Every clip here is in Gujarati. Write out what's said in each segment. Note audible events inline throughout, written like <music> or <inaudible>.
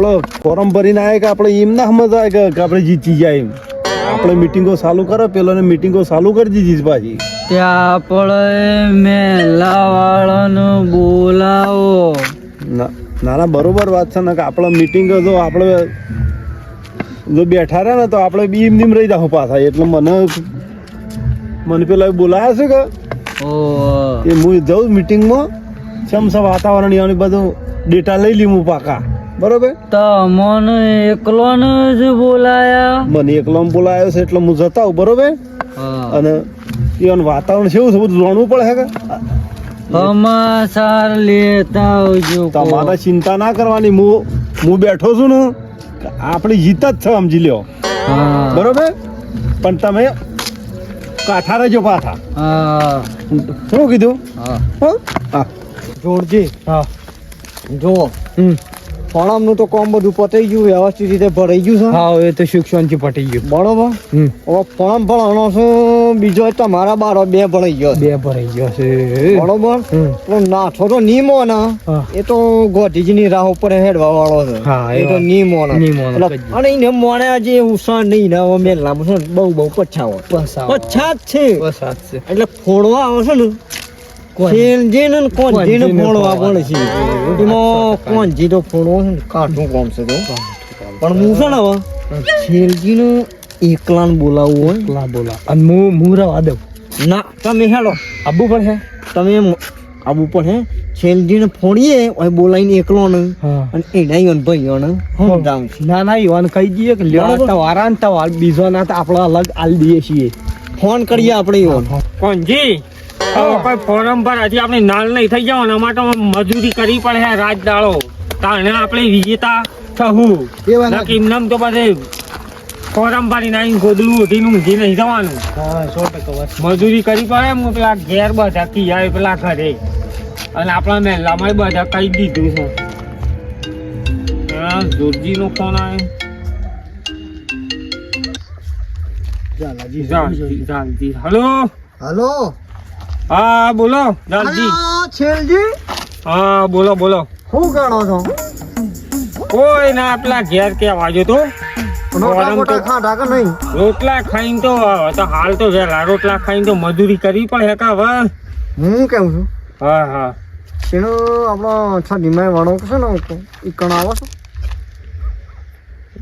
આપણો ફોરમ ભરીને આવે કે આપણે એમ ના સમજ આવે કે આપણે જીતી જાય એમ. આપણે મિટિંગો ચાલુ કરો પેલોને મિટિંગો ચાલુ કરી દીધી પાછી. ત્યાં આપણે મેલા વાળાનું બોલાવો. ના ના બરોબર વાત છે ને કે આપણે મિટિંગ જો આપણે જો બેઠા રહે ને તો આપણે બી એમ નીમ રહી જાવ પાછા એટલે મને મને પેલા બોલાયા છે કે એ હું જાઉં મિટિંગમાં સમસા વાતાવરણ બધું ડેટા લઈ લી હું પાકા. બરોબર? તમને એકલોને જ બોલાયા. મને એકલો બોલાયો છે એટલે હું જતા હું બરોબર? અને એનું વાતાવરણ કેવું છે બધું જાણવું પડે છે કે? સમાચાર લેતા આવજો તમારે ચિંતા ના કરવાની હું હું બેઠો છું ને આપણી જીત જ છે સમજી લ્યો. બરોબર? પણ તમે કાઠા રહેજો પાછા. શું કીધું? હા. હા? જોડજી. હા. જુઓ. હમ. ફોણમનું તો કોમ બધું પતાઈ ગયું વ્યવસ્થિત રીતે ભરાઈ ગયું છે. હા એ તો શિક્ષણથી પટી ગયું. બરોબર? હવે ફોર્મ ભણવાનો છું બીજો તમારા બારો બે ભરાઈ ગયો બે ભરાઈ ગયો છે. બરોબર. પણ નાથો તો નીમો ને. એ તો ગોધીજીની રાહ ઉપર હેડવા વાળો છે. હા, એ તો. નીમો ને. અને એને મોણે આજે ઉષા નહીં ને હવે લાંબુ છે બહુ બહુ પછાવો. પછાત છે. પછાત છે. એટલે ફોડવા આવે છે ને કોણજી ને કોણજીને ફોડવા. પણ છે. એમાં કોણજી તો ફોડવો કાઠું કોમ છે તો. પણ હું છે ને હવે એકલાને બોલાવવું હોય બોલા. અને હું હું રવા દઉં? ના તમે હેડો. આબુ પણ હે? તમે આબુ પણ હે. છેલજીને ફોડીએ હવે બોલાવીને એકલો ને. અને એના ઈવન ભાઈઓ ને. ના ના યુવાન કહી દઈએ કે ને તમારા બીજો ના તો આપણે અલગ આલ દઈએ છીએ. ફોન કરીએ આપણે ઈવન. કોણજી કોઈ ફોરમ પર હજી આપણે નાલ નહીં થઈ જાવ એના માટે મજૂરી કરવી પડે રાત દાળો તાણે આપણે વિજેતા થવું એ વાત તો પછી ફોરમ ભરી નાખી ગોદલું ઉઠીને ઊંઘી નહીં જવાનું. હા મજૂરી કરવી પડે એમ પેલા ઘેર બધા કી આવે પેલા ઘરે. અને આપણા મહેલામાં બધા કહી દીધું છે. હા જોરજીનો ફોન આવ્યો હલો? હલો? હા બોલો. લાલજી. છેલજી. હા બોલો બોલો. શું ગણો છો? કોઈ ના પેલા ઘેર કે વાજો તો. રોટલા ખાઈને તો હાલ તો વેલા રોટલા ખાઈને તો મજૂરી કરી પણ હેકા હવે હું કેમ છું? હા હા. એનો આપણો છઠ્ઠીમાં વાળો છે ને એ કણ આવો છો?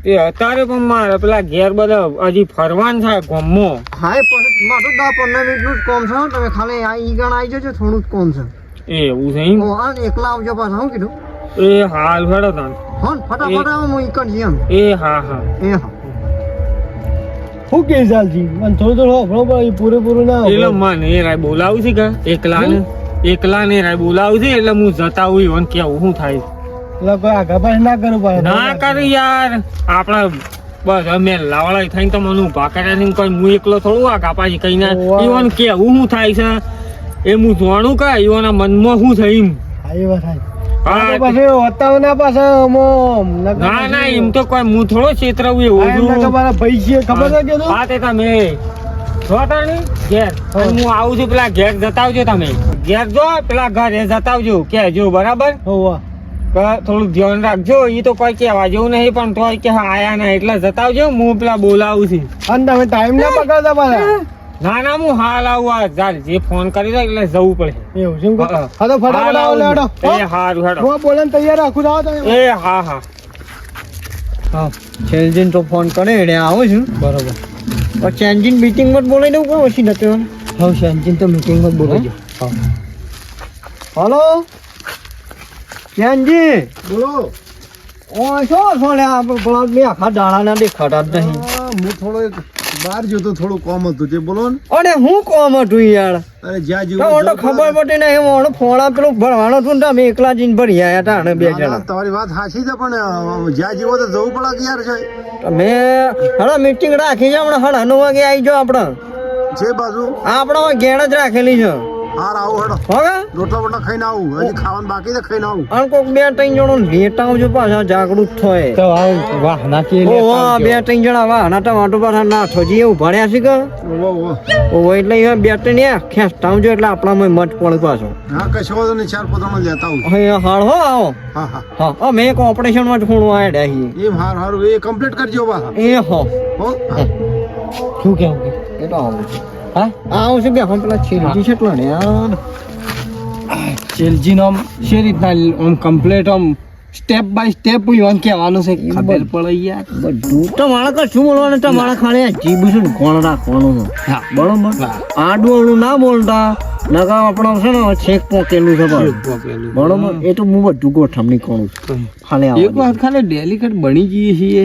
તે અત્યારે પણ મારે પેલા ઘેર બધા હજી ફરવાન થાય ગમો. હા એ પછી મારું દસ પંદર મિનિટનું જ કોમ છે તમે ખાલી આ ઈ ગણ આવી જજો થોડું જ કોમ છે. એ એવું છે એમ? હા ને એકલા આવજો પાછા હું કીધું? એ હાલ હેડો તાન હા ફટાફટ આવો હું ઈ કણ એમ એ હા હા. એ હા. શું કે ચાલજી મને થોડું થોડું ખબર પડે પૂરેપૂરું ના એટલે મને એ રાય બોલાવું છે કે? એકલા ને એકલા ને રાય બોલાવું છે એટલે હું જતા હોય કેવું શું થાય? એટલે કોઈ ના કરવું પડે. ના કર યાર. આપણા બસ અમે લાવડા થઈને તો મને ઊભા કર્યા ને કોઈ હું એકલો થોડું આગા પાછી કઈ ના ઓવા. ઈવન કેવું શું થાય છે? એ હું જાણું કે ઈવોના મનમાં શું એમ ના એમ તો કોઈ હું થોડો એવું તમારા ભાઈ છે ખબર છે હા તે? તમે. ઘેર. હું. આવું છું પેલા ઘેર જતાવજો તમે. ઘેર જો પેલા ઘરે જતાવજો કે જો બરાબર? હોવા. થોડું ધ્યાન રાખજો એ તો કોઈ કહેવા જેવું નહીં પણ તો કે આયા ના એટલે જતા આવજો હું પેલા બોલાવું છું. અને તમે ટાઈમ ના પકડતા પાછા? ના ના હું હાલ આવું આ ચાલ જે ફોન કરી દો એટલે જવું પડે. એવું શું હા. તો ફટાફટ આવો લેડો એ હારું હેડો. હું બોલન તૈયાર રાખું આવો તમે. એ હા હા. હા છેલજીને તો ફોન કરે એને આવું છું. બરોબર. પણ ચેન્જિન મીટિંગમાં જ બોલાવી દઉં કોઈ ઓછી નથી હવે ચેન્જિન તો મીટિંગમાં બોલાવજો હલો? ચેન્જી બોલો. ઓ શું પેલા બે આખા દાડાના દેખાતા જ નહીં. હું થોડો એક બહાર જતો થોડું કોમ હતું તે બોલો ને. અરે હું કોમ હતું યાર? અરે જ્યાં જેવું ખબર પડી નહીં હું ફોણા પેલું ભરવાનો હતું ને તમે એકલા જઈને ભરી આયા હતા અને બે ના, ના, જણા તમારી વાત સાચી છે પણ જ્યાં જીવો તો જવું પડે કે યાર છે. તમે હડા મીટિંગ રાખી છે હમણાં હડા નવ વાગે આવી જાઓ આપણે. જે બાજુ. આપણે ઘેર જ રાખેલી છે. હાર આવું હેડો. હવે? રોટલા બોટલા ખાઈને આવું. હજી ખાવાનું બાકી છે ખાઈને આવું. અને કોક બે ત્રણ જણો લેટ આવજો પાછા જાગૃત થાય. તો આ વાહ નાખી ઓ વાહ, બે ત્રણ જણા વાહ ના માટો પાછા ના થોજી એવું ભણ્યા છે કે. ઓ એટલે એ બે ત્રણ યા ખેંચતા આવજો એટલે આપણામાં મત પડે પાછો. હા કશો તો ચાર પોતાનો લેતા આવું. હાળ હો આવો. હા હા. હા હા મેં એક ઓપરેશનમાં જ ખૂણું આડ્યા છીએ. એમ હાર હારું. એ કમ્પ્લીટ કરજો બા એ હો. હો શું કેવું? કે એ તો આવું છે. હા? આવું છે બે હમ પેલા છેલ્લી છે ને યાર ચેલજી આમ છે રીતના આમ કમ્પ્લીટ આમ સ્ટેપ બાય સ્ટેપ યુવાન કહેવાનું છે ખબર પડે યાર. બધું તમારે કશું બોલવાનું? તમારે ખાલી આ જીભ કોણ રાખવાનું હા. બરોબર? આડું ના બોલતા. નકા આપણો છે ને છેક પોકેલું છે બરોબર? એ તો હું બધું ગોઠવણી કરું છું. ખાલી એક વાર ખાલી ડેલિકેટ બની જઈએ છીએ.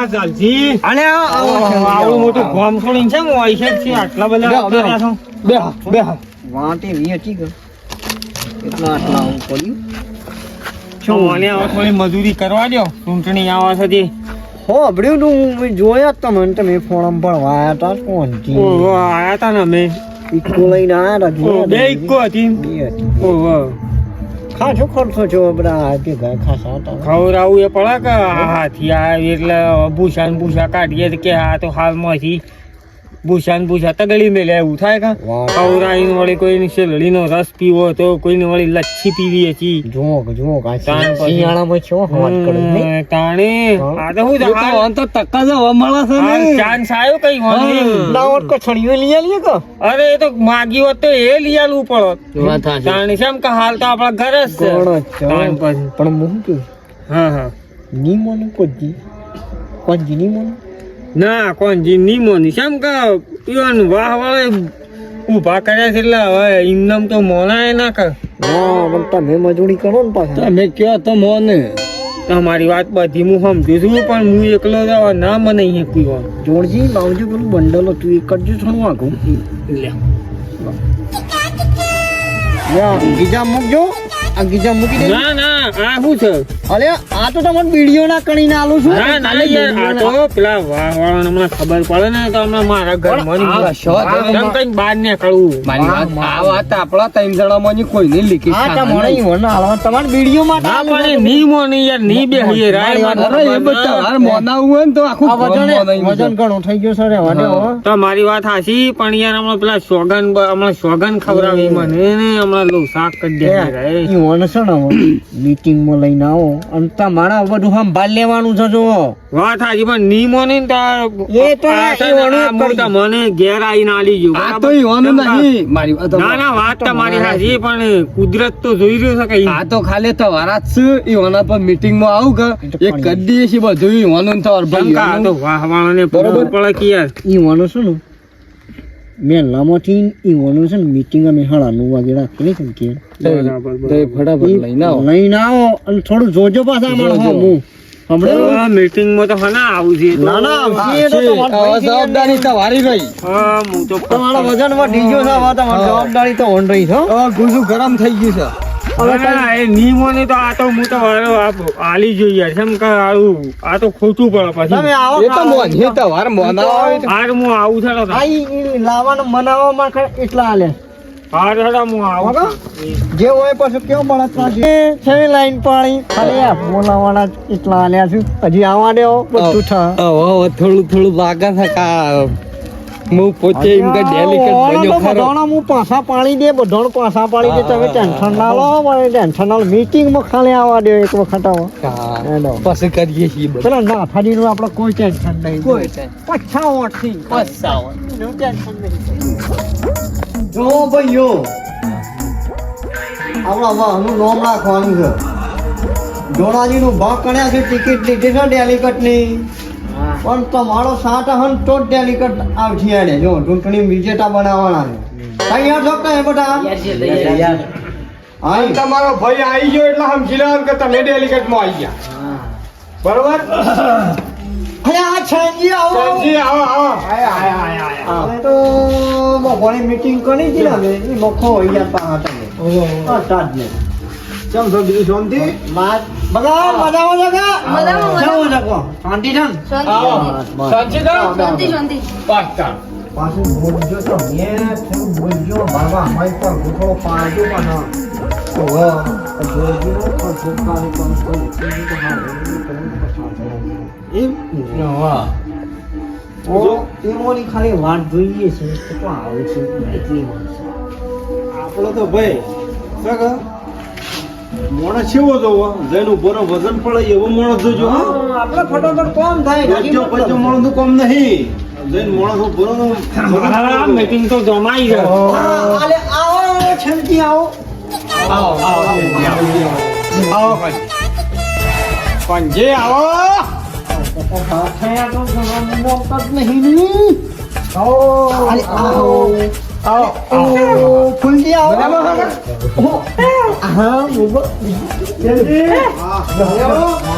હા ચાલજી અને આવું મોટું ગોમ છોડીને છે મોય છે છે આટલા બધા બે, બે. કર્યા છો. બે હા બે હા વાંટે વી હતી એટલા આટલા આવું પડ્યું. મને હવે થોડી મજૂરી કરવા દો ચૂંટણી આવે સુધી હો અબડ્યું તું હું જોયા જ તમને તમે ફોરમ પર વાયા તા કોણ ઓહો, આયા તા ને અમે. ઇકો લઈને આયા બે હતી. બે હતી. ઓહો. ખાસો ખર્ચો છો બધા હાથી ગાય ખાસા હતા. ખવડાવવું એ પડે કે હાથી આવે એટલે ભૂસા ભૂસા કાઢીએ કે આ તો હાલમાંથી ભૂસા ને ભૂસા તગડી મેલે એવું થાય કે. ખવડાવીને વળી કોઈની નો રસ પીવો તો કોઈને વળી લચ્છી પીવી હતી જો જો શિયાળામાં છો વાત કરે ને તાણે. આ તો હું એ તો આમ તો ટક્કા જ મળે છે ને ચાન્સ આવ્યો કઈ વાંધો ના ઓટ કો છડીઓ લઈ આલીએ કો? અરે એ તો માગી હોત તો એ લઈ આલવું પડત તાણે છે. એમ કે હાલ તો આપણા ઘરે જ છે. કોણ. પણ હું કે હા હા. ની મોને કોજી કોજી ની મોને ના કોણ જી ની મોની. છે કે પીવાનું વાહ વાળે ઊભા કર્યા છે એટલે હવે ઇન્દમ તો મોનાય ના કર. હા પણ તમે મજૂરી કરો ને પાછા. તમે કયો તો મોને. તમારી વાત બધી હું સમજુ છું પણ હું એકલો જ ના મને અહીંયા પીવા જોડજી લાવજો પેલું બંડલ હતું એ કરજો થોડું આગું. લે. ગીજા મૂકજો. આ ગીજા મૂકી દે. ના ના આ શું છે? અરે આ તો તમને વીડિયો ના કરીને આલું છું. ના ના યાર આ તો પેલા વાળાને હમણાં ખબર પડે ને તો હમણાં મારા ઘર મને શોધ એમ કઈ બહાર ને કળવું મારી વાત આ વાત આપણા ત્રણ કોઈ કોઈને લીકી હા મને ઈ વન હાલવા તમાર વીડિયો માં ના પણ ની મો ની યારની બેહીએ રાય મારી અરે એ બધા હાર મોનાવું હોય ને તો આખું વજન વજન ઘણો થઈ ગયો સર હવે તો મારી વાત હાચી પણ યાર હમણાં પેલા સોગન હમણાં સોગન ખવડાવી મને. ને હમણાં લો શાક કરી દે ઈ વન છે <coughs> ને મીટિંગમાં લઈને આવો. અને તમારા બધું સંભાળ લેવાનું છે જો વાત હાચી પણ ની મોની ને એ તો મોટા મને ઘેર આવીને આલી ગયું આ? તો ઈવાનું નહીં. મારી વાત ના ના વાત તમારી હાચી પણ કુદરત તો જોઈ રહ્યો છે કે ઈ- આ તો ખાલી તમારા જ છે ઈવાના પર મીટિંગમાં આવું કે એ કદી છે બધું ઈવાનું ને તમારા ભાઈ આ તો વાહ વાળાને બરોબર. બરોબર? પડે કે યાર. ઈ વન છે ને? મેલામાંથી ઈ વન છે ને મીટિંગ અમે નવ વાગે રાખેલી છે કે ફટાફટ લઈને આવો. લઈને આવો અને થોડું જોજો પાછા અમારે. હું હમણાં? આ meeting માં તો હના આવું છે તો. ના ના આવશે એ તો છે, તમારે હવે ભાઈ છે. જવાબદારી તમારી રહી. હા, હું તો તમારા વજન વધી ગયો છે જવાબદારી તો ઓન રહી છે ગુજુ ગરમ થઈ ગયું છે. નિયમોને તો આ તો હું તો આલી જોઈએ કેમ કે આવું? આ તો ખોટું પડે તમે આવો એ તો મોને હું છે આ એટલા હાલે. હાર હેડા હું આવું જે હોય પછી કેવો મળે છે છે લાઈન પાણી ખાલી આ બોલાવાના એટલા હાલ્યા છું. હજી આવવા દેવો બધું થા. થોડું થોડું લાગે છે કે હું પોતે એમ કે ડેલિકેટ બન્યો ખરો. બધાના હું પાસા પાણી દે બધાને પાછા પાણી દે તમે ટેન્શન ના લો મને ટેન્શન ના લો. મીટિંગમાં ખાલી આવવા દે એક વખત આવો. પછી કરીએ છીએ પેલા ના ફાડીનું આપણે કોઈ ટેન્શન નહીં. કોઈ ટેન્શન. પછાવટથી. નું ટેન્શન નહીં. જો ભાઈઓ આપણા વાહનું નામ રાખવાનું છે. ધોળાજીનું ભાગ કણ્યા છે ટિકિટ લીધી છે ડેલિકટની. પણ તમારો સાટા હન તો જ ડેલિકટ આવશે એને જો ચૂંટણી વિજેતા બનાવવાના છે. તૈયાર છો કે બધા હા. તમારો ભાઈ આવી ગયો એટલે આમ લેવાનું કે તમે ડેલિકેટમાં આવી ગયા. બરોબર? અરે આ છંજી આવો. જી આવો આવો. હવે તો બપોરે મીટિંગ કરી હતી ને હવે એ મખો હોય ગયા પા તમે આ તાજ ને કેમ છો બીજું શાંતિ? માર. બગા મજામાં જગા મજામાં, જગો શાંતિ છે શાંતિ. શાંતિ. શાંતિ પાક્કા. પાછું બોલજો તો મેં થોડું બોલજો બાબા અમારી પર થોડો પાડજો પણ ઓહો જોરજીનો તો પણ કોઈ બીજું તો હા એવું તો એમ? હા. ઓ ખાલી વાત જોઈએ છે તો આવે છે? એટલી વાત છે. આપણો તો ભાઈ કાકા મોણસ કેવો જોવો જેનું બરો વજન પડે એવો મોણસ જોજો હા. આપણે ફટોફટ કોમ થાય ગજ્જો પજ્જો મોણસનું કોમ નહીં. જઈને મોણસ બરો નું મીટિંગ તો જમાઈ ગયો. આલે આવો છંકી આવો. આવો આવો આવો પણ જે આવો. થયા તો મોકત નહીં આવો. આવો. આવો ફૂલજી આવો બરાબર. હા બોલો જલ્દી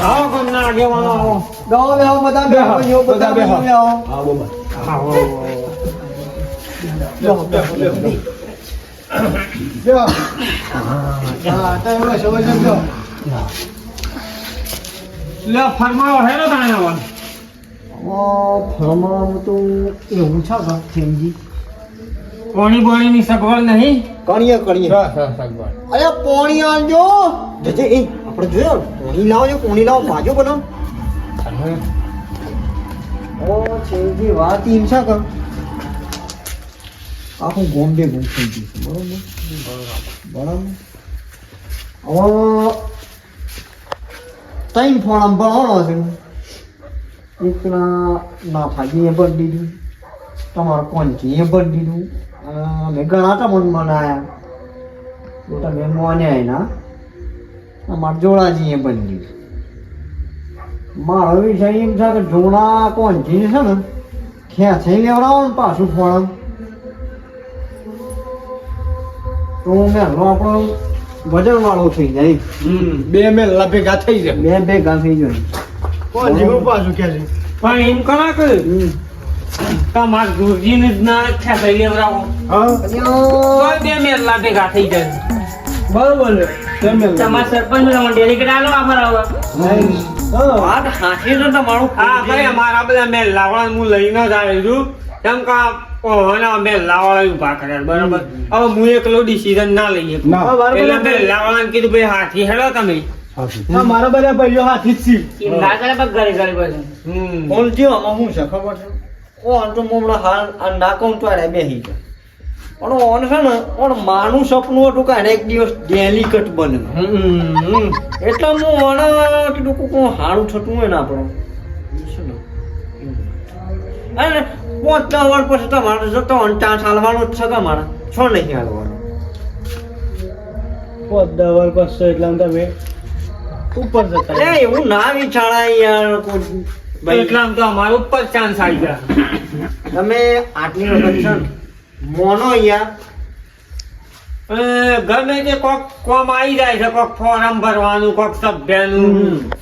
આવો કોમના આગેવાનો આવો ગાઓ બેહો બધા બેહો બધા બેહો. બેહો હા બોલો આવો હા તો એમાં સમજ સમજો લે ફરમાવો હેલો તાણે ઓ તો એવું છે કે થેમજી કોણી ની સગવડ નહીં? કણીએ કણીએ. સગવડ. અરે પોણી આલજો. જજે એ આપણે જોયો પોણી લાવજો પોણી લાવો ભાજો બનાવ. ઓ છેજી વાત એમ છે કર? આખું બોમ્બે ગુમ થઈ ગયું છે, બરોબર? બરાબર. હવે ત્રણ ફોન ભણવાનો છે. એકના ના નાથાજીએ ભરી દીધું. તમારા એ ભરી દીધું. અને મેં ઘણા તમને બનાયા તો તમે મોન્યા એના અમારા જોડાજીએ દીધું મારો વિષય એમ છે કે જોડા કોનજી છે ને ખેંચાઈ લેવડાવો ને પાછું ફોન. તો મેલો આપણો વજન વાળો થઈ જાય. હમ બે મેલા ભેગા થઈ જાય. બે ભેગા થઈ જાય. કોણ જીવું પાછું કે છે? પણ એમ કરા કે તમાર ગુરુજીને જ ના લેવડાવો. તોય બે મેરલા ભેગા થઈ જાય. બરોબર તમાર સરપંચ તમારા સરપંચ ડેલિકેટ આલો આફર આવો. વાત હાથી તો તમારું. હા ભાઈ અમારા બધા મેં વાળા હું લઈને જ આવી છું. કેમ કે ઓહના મેરલા વાળા ઊભા કર્યા બરાબર? હવે હું એકલો ડિસિઝન ના લઈએ ના. એટલે મેરલા વાળાને કીધું ભાઈ હાથી હેડો તમે. હા મારા બધા ભાઈઓ હાથી જ છે. ના ઘરે ઘરે બધું. હું છે ખબર છે? ઓન તો મોમડા હાલ નાકોમ તો આડે બેહી ગયો. પણ ઓન છે ને ઓન માનું સપનું હતું કે એક દિવસ ડેલિકટ બને. એટલે હું ઓના કીધું કે કોઈ હારું થતું હોય ને આપણું. અને પોતા વર્ષ પછી તમારે જતો ચાન્સ હાલવાનો જ છે કે મારે. છો નહીં હાલવાનો. પદ્દાવર પછી એટલે તમે ઉપર જતા એવું ના વિચારાય યાર કોઈ. ભાઈ. એટલે તો અમારા ઉપર ચાન્સ આવી ગયા. તમે આટલી વખત છે મોનો યાર ગમે તે કોક કોમ આવી જાય છે કોક ફોરમ ભરવાનું કોક સભ્યનું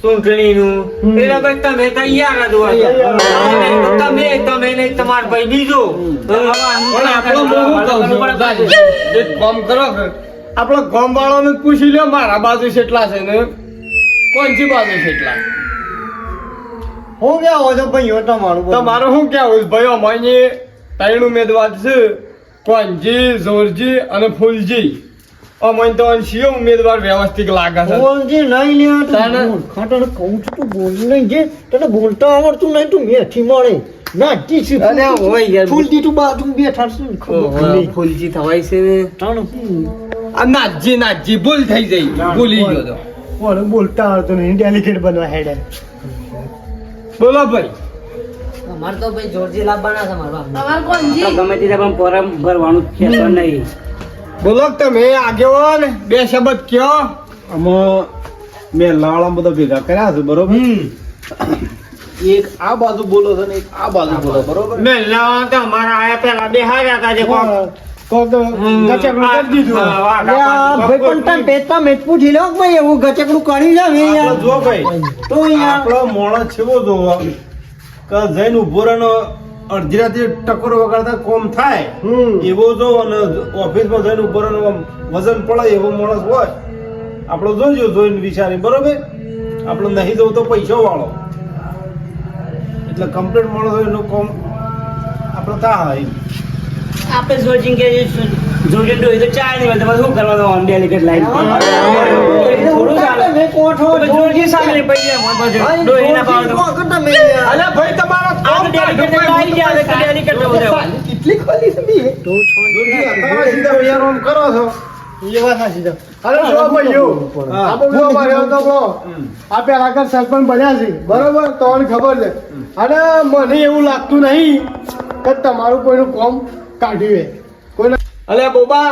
ચૂંટણીનું. એટલે ભાઈ તમે તૈયાર જ હોય. તમે તમે નહીં તમાર ભાઈ બીજો. કામ કરો. આપણો ગામ વાળાને પૂછી લ્યો મારા બાજુ કેટલા છે ને? કોણથી બાજુ કેટલા હું ક્યાં હોય તો ભાઈ તમારું તમારો તમારું શું કેવું ભાઈ અમારે ત્રણ ઉમેદવાર છે. કોણજી જોરજી અને ફૂલજી. અમને તો અંશીઓ ઉમેદવાર વ્યવસ્થિત લાગે છે. બોલજી નહીં લે તને ખાટણ કહું છું તું બોલ નહીં જે. તને બોલતા આવડતું નહીં તું મેથી મળે ના ટી છે અરે હોય યાર. ફૂલજી તું બાજુ બેઠા છે ને ફૂલજી થવાય છે ને. આ નાજી નાજી ભૂલ થઈ જઈ ભૂલી ગયો તો. બોલતા આવડતું નહીં ડેલિકેટ બનવા હેડે. બોલો ભાઈ. અમારે તો ભાઈ જોરજી લાવવાના છે મારા તમારે કોણજી ગમે તે પણ ફોરમ ભરવાનું છે તો નહીં. બોલો કે તમે આગેવાન બે શબ્દ કયો? મેં લાળા બધા ભેગા કર્યા છે બરોબર? એક આ બાજુ બોલો છે ને એક આ બાજુ બોલો બરોબર? મેલા તો અમારા આયા પેલા બેહાર્યા હતા જે કોક ગચકડું કરી દીધું. ભાઈ પણ તમે લો ભાઈ એવું ગચકડું કરી જાવ એ યાર. જો ભાઈ તો આપણો મોણસ છેવો જોવો કે જઈને ઊભો રહે અડધી રાતે ટકોર વગાડતા કોમ થાય એવો જો અને ઓફિસમાં જઈને ઊભો રહે વજન પડે એવો માણસ હોય. આપણો જોજો જોઈને વિચારી બરોબર? આપણો નહીં જવું તો પૈસો વાળો. એટલે કમ્પ્લીટ માણસ હોય એનું કોમ આપણે થાય. આપણે સોચિંગ કે જોજી ડોહી તો ચાર નહીં તમારે શું કરવાનો ઓન ડેલિકેટ લાઈન થોડું ચાલે. કોઠો જોરજી સામે પાછળ. ડોહી ના પાડો યાર. ભાઈ તમારો આ તો ડેલિકેટ લાઈ જાય કે ડેલિકેટ. કેટલી ખોલી છે બી? તો અત્યારે સીધા કરો છો. એ વાત સાચી છે. અરે જો ભાઈઓ આ બધું અમારે તો બોલો આ પેલા આગળ સરપંચ બન્યા છે. બરોબર? તો ખબર છે. અને મને એવું લાગતું નહીં કે તમારું કોઈનું કોમ કાઢ્યું એ. કોઈને અલે બોબા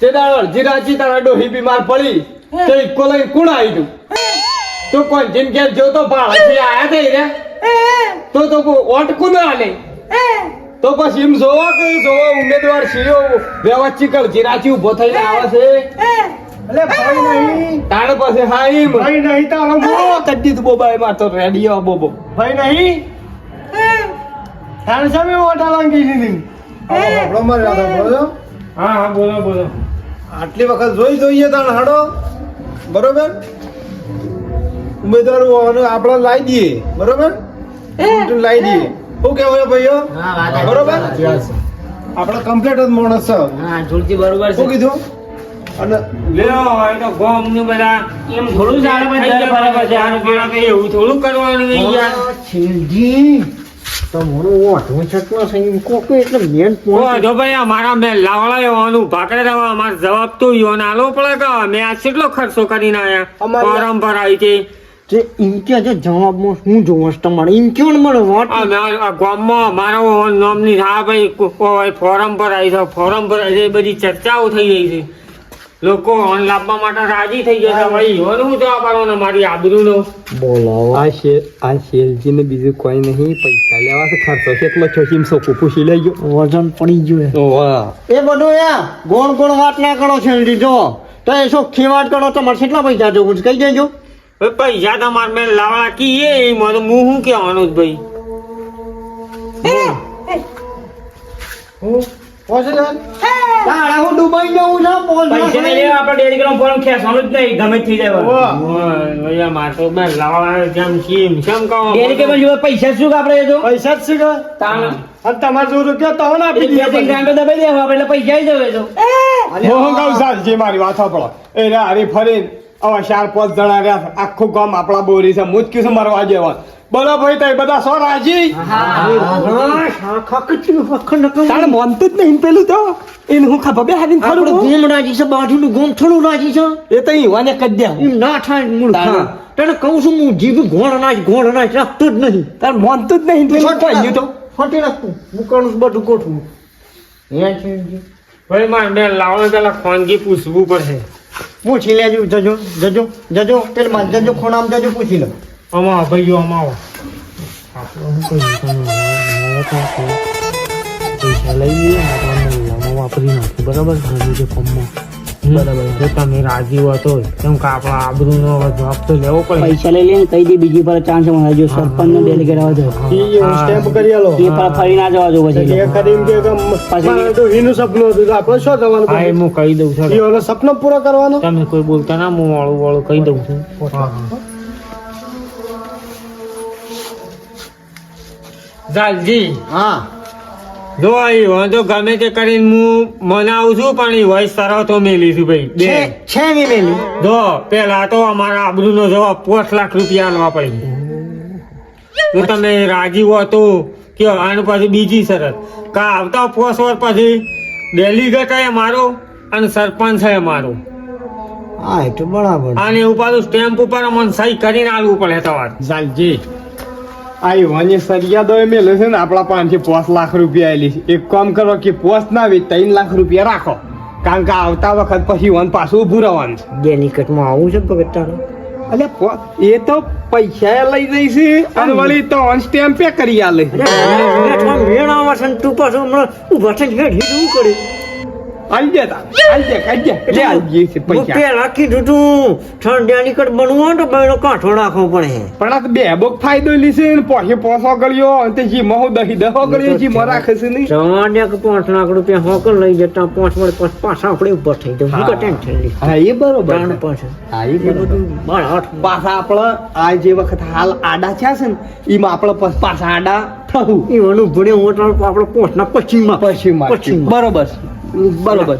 તે દાડો અડધી તારા ડોહી બીમાર પડી. તો ઇક્કો લઈને કોણ આવી તું તું કોણ જીન ઘેર જો તો આયા થઈ રે તો તો કો ઓટ કોણ આલે? તો પછી એમ જોવો કે જોવો ઉમેદવાર સીઓ વ્યવસ્થિત રાતથી ઊભો થઈને આવે છે. ભાઈ નહીં. તાણ પાસે હા એમ. ભાઈ નહીં તારો મો. કદી દીધું બોબા એમાં તો રેડિયો બોબો. ભાઈ નહીં. તારે સામે ઓટા લાગી દીધી. આપણો મારે યાદ બોલો. હા હા બોલો બોલો. આટલી વખત જોઈ જોઈએ તાણ હાડો. બરોબર? ઉમેદવાર આપણે લાવી દઈએ. બરોબર? લાવી દઈએ. શું કહેવાય ભાઈઓ? હા બરોબર? આપણે કમ્પ્લીટ જ માણસ છે. હા બરોબર શું કીધું? અને તો બધા. એમ થોડું ચાલે થઈ જાય બરાબર. બરાબર ધ્યાન કે એવું થોડું કરવાનું યાર. તમારું ઓઢું છટનો સંગ કોકો એટલે મેન પોઈન્ટ જો ભાઈ અમારા મેં લાવડા એવાનું ભાકરે રહેવા અમારો જવાબ તો યોન આલો પડે કે આ કેટલો ખર્ચો કરીને આયા? પરંપરા આવી છે જે ઇન્કે છે? જવાબમાં શું જોવો છે તમારે? એમ કેવું ને વાત? આ મેં ગામમાં મારો નામની હા ભાઈ ફોરમ પર આવી છે ફોરમ પર આવી છે બધી ચર્ચાઓ થઈ રહી છે. લોકો ઓન લાવવા માટે રાજી થઈ ગયા છે ભાઈ યોન હું જવાબ આપવાનો? મારી આબરૂનો બોલાવો. આ શેર આ શેરજી ને બીજું કોઈ નહીં પૈસા લેવા છે ખર્ચો છો એમ સોકું પૂછી ગયો. વજન પડી ગયું વાહ. એ બધું યા ગોળ ગોળ વાત ના કરો છેલજી જો. તો એ શું ખીવાટ કરો તમારે કેટલા પૈસા જોવું છે? કહી દેજો. પૈસા તમારે મેં લાવડા કીએ મને હું શું કહેવાનું જ ભાઈ? તારા હું! દુબઈ જવું છે પોલ પૈસા નહીં લેવા આપણે ડેલિકેટ ફોર્મ ખેંચવાનું જ નહીં ગમે થઈ જાય ઓય, જેમ કેમ કેમ કહો ડેલિકેટમાં જોવે પૈસા શું આપણે પૈસા જ છે કે? તાણ. અને તમારે જો રૂપિયા તો ને આપી દબાઈ દેવા એટલે પૈસા જ દેવે તો. હું કહું સાહેબ જે મારી વાત સાંભળો. એ રે હરી ફરી હવે ચાર પાંચ જણા રહ્યા છે. આખું ગામ આપણા બોરી છે. હું જ કીધું મરવા જેવા. બોલો ભાઈ તઈ બધા સો રાજી? તારે માનતું જ નહીં પેલું તો. એને હું ખબર બે હારીને થોડું ગુમ રાજી છે બાજુનું ગુમ થોડું રાજી છે. એ તો ઈવાને કરી દે ના થાય મૂળ. તને કહું છું હું જીભ ગોળ અનાજ ગોળ અનાજ રાખતો જ નહીં. તાર માનતું જ નહીં પેલું. કોઈ તો ફટી નાખતું મુકાણું બધું ગોઠવું. ભાઈ મારે મેં લાવડા પેલા ખાનગી પૂછવું પડશે. પૂછી લેજો, જજો જજો જજો પેલ જજો, ખોણામ જજો, પૂછી લો. અમા ભાઈઓ અમાવો પૈસા લઈએ, આપણે વાપરી નાખી બરાબર? બરાબર. જો તમે રાજી હો તો કેમ કે આપણા આબરૂનો જવાબ તો લેવો પડે. પૈસા લઈ લઈને કહી દે બીજી પર ચાન્સ મળે. જો સરપંચ નો ડેલિકેટ આવે ઈ સ્ટેપ કરી આલો. એ પર ફરી ના જવા જો પછી. એ કરીને કે મારે તો હીનું સપનું હતું આપણે શું જવાનું હા હું કહી દઉં છું. ઈ ઓલો સપનો પૂરો કરવાનો? તમે કોઈ બોલતા ના હું વાળું વાળું કહી દઉં છું. જાલજી. હા. જો એ વાંધો ગમે તે કરીને હું મનાવું છું પણ એ વોઇસ તો મેલી છું ભાઈ. બે. છે ની મેલી? જો પેલા તો અમારા આબરૂનો જવાબ પાંચ લાખ રૂપિયા આલવા પડી જો તમે રાજી હો તો કે આનું પછી બીજી શરત. કા આવતા પોસ્ટ વર્ષ પછી ડેલીગેટ એ મારો અને સરપંચ છે મારો. હા એ તો બરાબર અને એવું પાછું સ્ટેમ્પ ઉપર અમને સહી કરીને આલવું પડે તમારે જાલજી આ ઈવાની સરિયાદો એ મેલે છે ને આપણા પાંચથી પાંચ લાખ રૂપિયા આલી છે. એક કામ કરો કે પોસ્ટ ના આવી ત્રણ લાખ રૂપિયા રાખો. કારણ કે આવતા વખત પછી વન પાછું ઊભું રહેવાનું છે. ડેલિકેટમાં આવું છે ભગત તારો પો- એ તો પૈસા લઈ જઈ છે અને વળી તો ઓન સ્ટેમ્પ પે કરી આલે મેળ આવે છે ને તું પાછો હમણાં ઊભા થઈને હેઠ હીટ એવું કરે. આલી તા આલી દે લે આલી છે પૈસા. પેલા કીધું તું ત્રણ ડેલિકેટ બનવું તો બેનો કાંઠો રાખવો પડે પણ આ બે બોક ફાયદો લીશે ને પોસે પોસો ગળ્યો અને જી મહુ દહી દહો ગળ્યો જી મરા ખસે નહીં. ત્રણ ડેક પાંચ લાખ રૂપિયા હોકર લઈ જતા પાંચ વડે પાંચ પાછા આપણે ઉપર થઈ જવું શું ટેન્શન લે. હા એ બરોબર ત્રણ છે. હા એ એ બધું બાર હાથ પાછા આપણે આ જે વખત હાલ આડા છે ને એમાં આપણે પાછા આડા થવું. એવાનું ભણે હોટલ આપણે પોસ્ટના પશ્ચિમમાં. પશ્ચિમમાં. પશ્ચિમમાં. બરોબર બરોબર.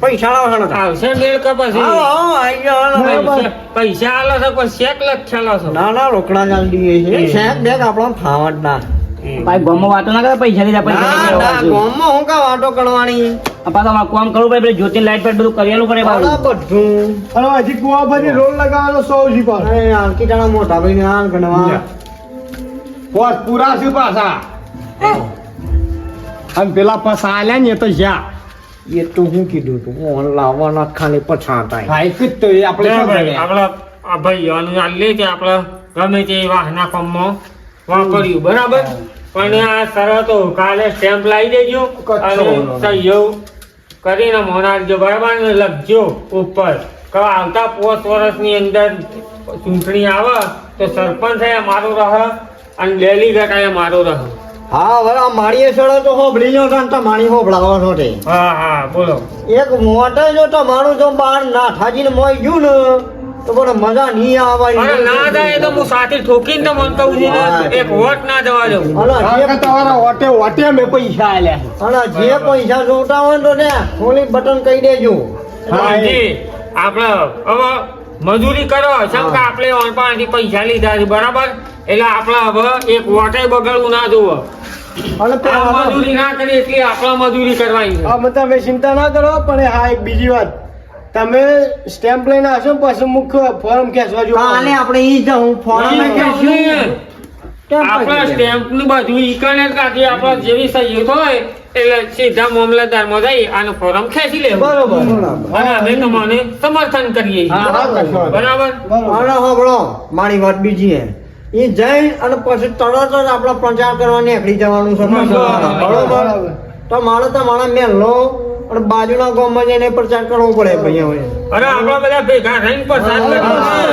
પૈસા લાવો આવશે મેળ કે પછી? આવો આવો આઈ જાઓ હણો. પૈસા પૈસા આલો છો પણ શેક લખેલો છો? ના ના રોકડા ચાલી છે શેક ફાવટ ના. ભાઈ ગમો વાતો ના કરે પૈસા લીધા પૈસા ના લીધા. હું કા વાતો કરવાની? આપા તો કામ કરવું જ્યોતિ લાઈટ પર બધું કરેલું પડે બધું અને હજી કુવા ભરી રોલ લગાવવાનો સો જી પર અરે આંકી મોટા ભાઈ ને આ ગણવા પોસ પૂરા છે પાછા. અને પેલા પસા આલ્યા ને એ તો જ્યાં. એ તો હું કીધું તું ઓન લાવવાના ખાલી પછાતા ભાઈ તો એ આપણે લે ભાઈ, અનુદાન આપણા લે કે આપણે ગમે તે વાહના કામમાં વાપર્યું બરાબર? પણ આ શરતો કાલે સ્ટેમ્પ લાવી દેજો અને સહીઓ કરીને મોનારજો બરાબર ને લખજો ઉપર. કે આવતા પોસ્ટ વર્ષની અંદર ચૂંટણી આવે તો સરપંચ એ મારું રહે અને ડેલીગેટ એ મારું રહે. હા હવે આ માળીએ ચડો તો હોભળી લો ને તો માણી છો તે. હા હા બોલો. એક મોટે જો તમારું જો બાર નાથાજીને મોઈ ગયું ને તો પણ મજા નહીં અરે ના જાય તો હું સાથે ઠોકીને તો મન કહું છું ને એક વોટ ના જવા દઉં. અને જે કે તમારા વોટે ઓટે મેં પૈસા આલ્યા. અને જે પૈસા જોતા હોય તો ને ખોલી બટન કહી દેજો. હા જી. આપણે હવે મજૂરી કરો શંકા કે આપણે ઓન પાસેથી પૈસા લીધા છે બરાબર? એટલે આપણે હવે એક વોટે બગડવું ના જોવો મજૂરી ના કરી એટલે આપણે મજૂરી કરવાની છે. તમે ચિંતા ના કરો પણ હા એક બીજી વાત. તમે સ્ટેમ્પ લઈને આવશો પછી મુખ્ય ફોર્મ ખેંચવા જો કાલે આપણે ઈ જાઉં ફોરમ નહીં, આપણે સ્ટેમ્પનું બધું ઈકણે જ કાઢી આપણે જેવી સહી હોય એટલે સીધા મામલતદારમાં જઈ આનું ફોર્મ ખેંચી લે બરોબર. અને અમે તમને સમર્થન કરીએ બરાબર? હા, બરાબર હોભળો મારી વાત બીજી હે. એ જઈ અને પછી તરત જ આપણે પ્રચાર કરવા નીકળી જવાનું છે. બરોબર? તો મારે તો મારા મેલો અને બાજુના ગામમાં જઈને પ્રચાર કરવો પડે ભાઈ હવે. અરે આપણા બધા ભેગા થઈને.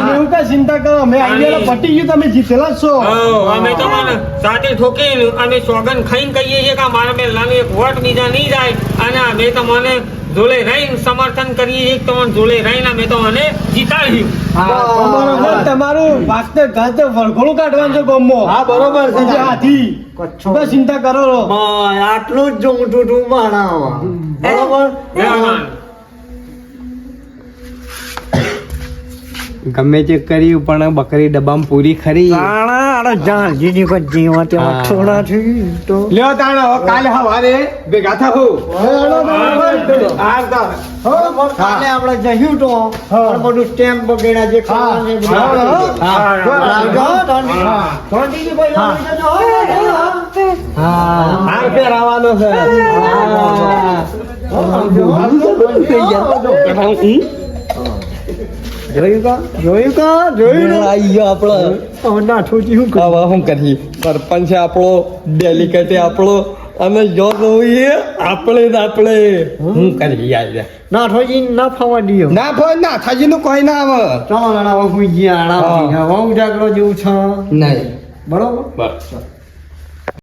એવું કઈ ચિંતા કરો અમે આઈડિયા પટી ગયું તમે જીતેલા છો. અમે તો સાથે ઠોકીને અમે સોગન ખાઈને કહીએ છીએ કે અમારા પહેલાનું એક વોટ બીજા નહીં જાય. અને અમે તમને જોડે રહીને સમર્થન કરીએ એક કે તમને જોડે રહીને અમે તો મને જીતાડ્યું. તમારું વાસ્તે વળઘોડું કાઢવાનું છે ગામમાં. હા બરોબર છે. જે હાથી. કચ્છો. ચિંતા કરો. આટલું જ જોઉં છું તું મારા બરોબર? ગમે તે કર્યું પણ બકરી ડબ્બામાં પૂરી ખરી. તાણા આડા જાણજીની કો જીવા તે છોડા થોડા થી તો. લ્યો તાણા હવે કાલે હવારે ભેગા હા તાણ. હો. કાલે આપણે જહ્યું તો બધું સ્ટેમ્પ વગેરે જે કરવાનું છે હા, આપી દે. હા. ધોની. ધોનીજી ભાઈ લાવી દેજો. હાર પહેરાવાનો છે જોયું કા? જોયું કા? જોયું ને? આવી ગયો આપણો. ઓના ઠોચી શું કરું? વાહ શું કરીએ. સરપંચ આપણો ડેલિકેટ આપણો. અને જો જોઈએ આપણે જ આપણે. શું કરીએ યાર. નાઠોજી ના ફાવા દઈએ ના ભાઈ ના થાજી નું કોઈ ના આવે. ચાલો ના હું ગયા આરામથી. હું. જાગરો જેવું છ. નહીં. બરોબર? બસ.